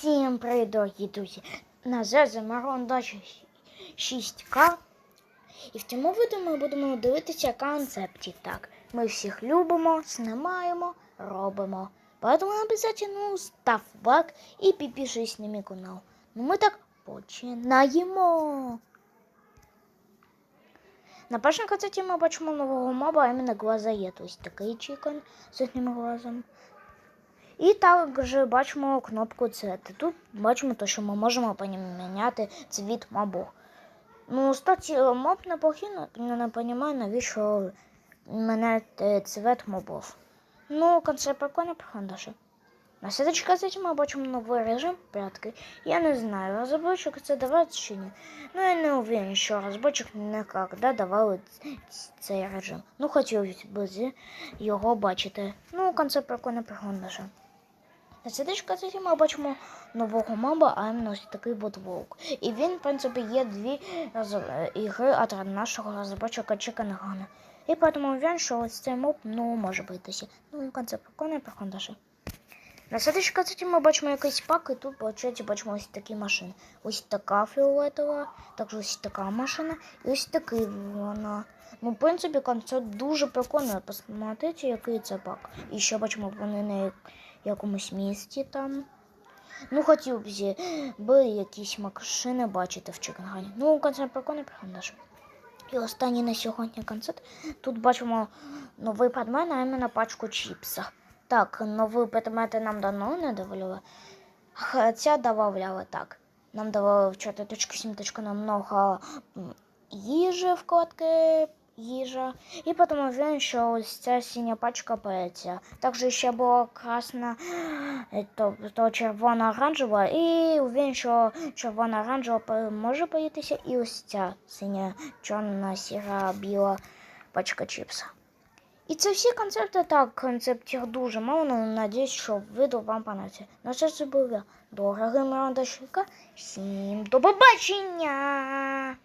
Всім привіт, дорогі друзі! На зв'язку Маронда 6К. І в цьому відео ми будемо дивитися концепті. Так, ми всіх любимо, знімаємо, робимо. Поэтому обязательно став лайк і підпишись на мій канал. Ну ми так починаємо. На першому концерті ми бачимо нового моба, а іменно глазоєд. Ось такий чікон з одним глазом. І також бачимо кнопку C. Тут бачимо те, що ми можемо поміняти цвіт мобу. Ну, кстати, моб непогий, але не розумію, навіщо міняти цвіт мобов. Ну, концепт прикольно, прикольніше. На слідчій казеті ми бачимо новий режим прятки. Я не знаю, розробочок це давати чи ні. Ну, я не уверен, що розробочок ніколи давали цей режим. Ну, хотілося б його бачити. Ну, концепт прикольно, прикольніше. На слідчій казеті ми бачимо нового моба, а іменно ось такий от. І він, в принципі, є дві ігри від нашого розробочика Чикенгана. І тому він, що ось цей моб ну, може битися. Ну, і концепт прикольний, прикольніше. На слідчій казеті ми бачимо якийсь пак, і тут, виходить, бачимо ось такі машини. Ось така фіолетова, також ось така машина, і ось такий вона. Ну, в принципі, концепт дуже прикольний. Посмотрите, який це пак. І ще бачимо, вони на якомусь місті там. Ну, хотів б зі- би якісь машини бачити в Чикенгані. Ну, концерт прикольний, прикольний. І останній на сьогодні концерт. Тут бачимо новий предмет, а іменно пачку чіпса. Так, нові предмети нам давно не давали. Хоча давали так. Нам давали в 4.7 намного їжі вкладки їжа. І потім він, що ось ця синя пачка поється. Також ще була красна, е, то, то червона оранжева, і він, що червона оранжева може поїтися, і ось ця синя, чорна, сіра, біла пачка чіпса. І це всі концепти, так, концептів дуже мало, але надіюсь, що відео вам понравиться. На все це був я, дорогий Миранда Шика. Всім до побачення!